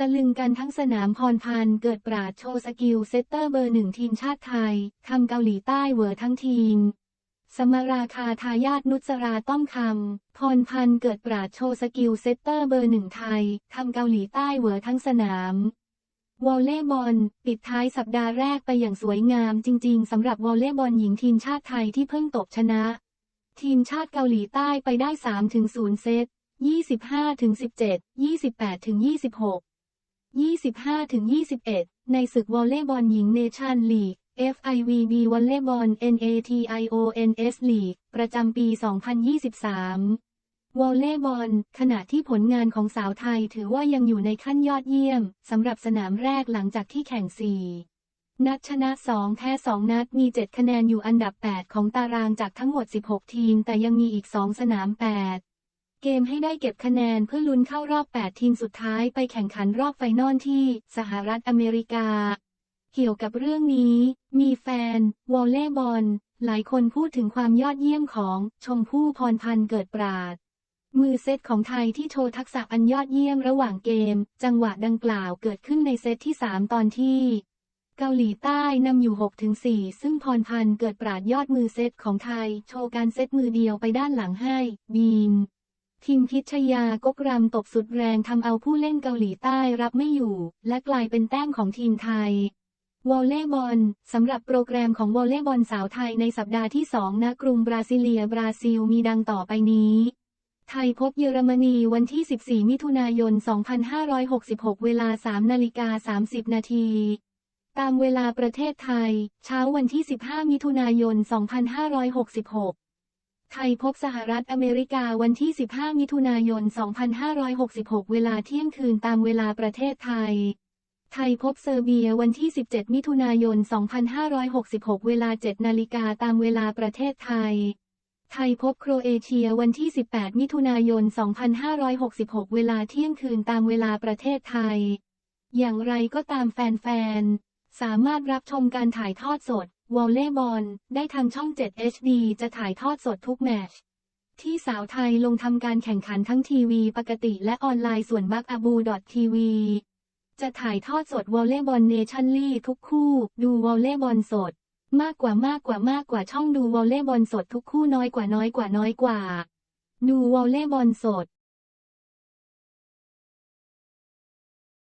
ตะลึงกันทั้งสนามพรพันธ์เกิดปราดโชว์สกิลเซตเตอร์เบอร์หนึ่งทีมชาติไทยทำเกาหลีใต้เวอร์ทั้งทีม สมราคาทายาทนุสราต้อมคำพรพันธ์เกิดปราดโชว์สกิลเซตเตอร์เบอร์หนึ่งไทยทำเกาหลีใต้เวอร์ทั้งสนามวอลเลย์บอล ปิดท้ายสัปดาห์แรกไปอย่างสวยงามจริง ๆสำหรับวอลเลย์บอลหญิงทีมชาติไทยที่เพิ่งตกชนะ ทีมชาติเกาหลีใต้ไปได้ 3-0 เซต 25-17 28-26 25-21 ในศึกวอลเลย์บอลหญิงเนชั่นลีก FIVB วอลเลย์บอล NATIONS League ประจำปี 2023 วอลเลย์บอล ขณะที่ผลงานของสาวไทยถือว่ายังอยู่ในขั้นยอดเยี่ยม สำหรับสนามแรกหลังจากที่แข่ง 4 นัดชนะ 2 แพ้ 2 นัดมี 7 คะแนนอยู่อันดับ 8 ของตารางจากทั้งหมด 16 ทีม แต่ยังมีอีก 2 สนาม 8 เกมให้ได้เก็บคะแนนเพื่อลุ้นเข้ารอบ 8 ทีมสุดท้ายไปแข่งขันรอบไฟนอลที่สหรัฐอเมริกา เกี่ยวกับเรื่องนี้ มีแฟน วอลเลย์บอล หลายคนพูดถึงความยอดเยี่ยมของชมพู่พรพันธ์เกิดปราด มือเซตของไทยที่โชว์ทักษะอันยอดเยี่ยมระหว่างเกม จังหวะดังกล่าวเกิดขึ้นในเซตที่ 3 ตอนที่เกาหลีใต้นำอยู่ 6-4 ซึ่งพรพันธ์เกิดปราดยอดมือเซตของไทย โชว์การเซตมือเดียวไปด้านหลังให้ บีม ทีมพิชยากกรำตบสุดแรงทำเอาผู้เล่นเกาหลีใต้รับไม่อยู่ และกลายเป็นแต้มของทีมไทยวอลเลย์บอลสำหรับโปรแกรมของวอลเลย์บอลสาวไทยในสัปดาห์ที่ 2 ณ กรุงบราซิเลีย บราซิล มีดังต่อไปนี้ ไทยพบเยอรมนีวันที่ 14 มิถุนายน 2566 เวลา 3 นาฬิกา 30 นาที ตามเวลาประเทศไทย เช้าวันที่ 15 มิถุนายน 2566 ไทยพบสหรัฐอเมริกาวันที่ 15 มิถุนายน 2566 เวลาเที่ยงคืนตามเวลาประเทศไทย ไทยพบเซอร์เบียวันที่ 17 มิถุนายน 2566 เวลา 7 นาฬิกาตามเวลาประเทศไทย ไทยพบโครเอเชียวันที่ 18 มิถุนายน 2566 เวลาเที่ยงคืนตามเวลาประเทศไทย อย่างไรก็ตามแฟนๆ สามารถรับชมการถ่ายทอดสด วอลเลย์บอล ได้ทางช่อง 7 HD จะถ่ายทอดสดทุกแมตช์ที่สาวไทยลงทำการแข่งขันทั้งทีวีปกติและออนไลน์ส่วนบักอาบูดอททีวีจะถ่ายทอดสดวอลเลย์บอลเนชั่นลีทุกคู่ ดูวอลเลย์บอลสด มากกว่ามากกว่ามากกว่าช่องดูวอลเลย์บอลสดทุกคู่น้อยกว่าน้อยกว่าน้อยกว่า ดูวอลเลย์บอลสด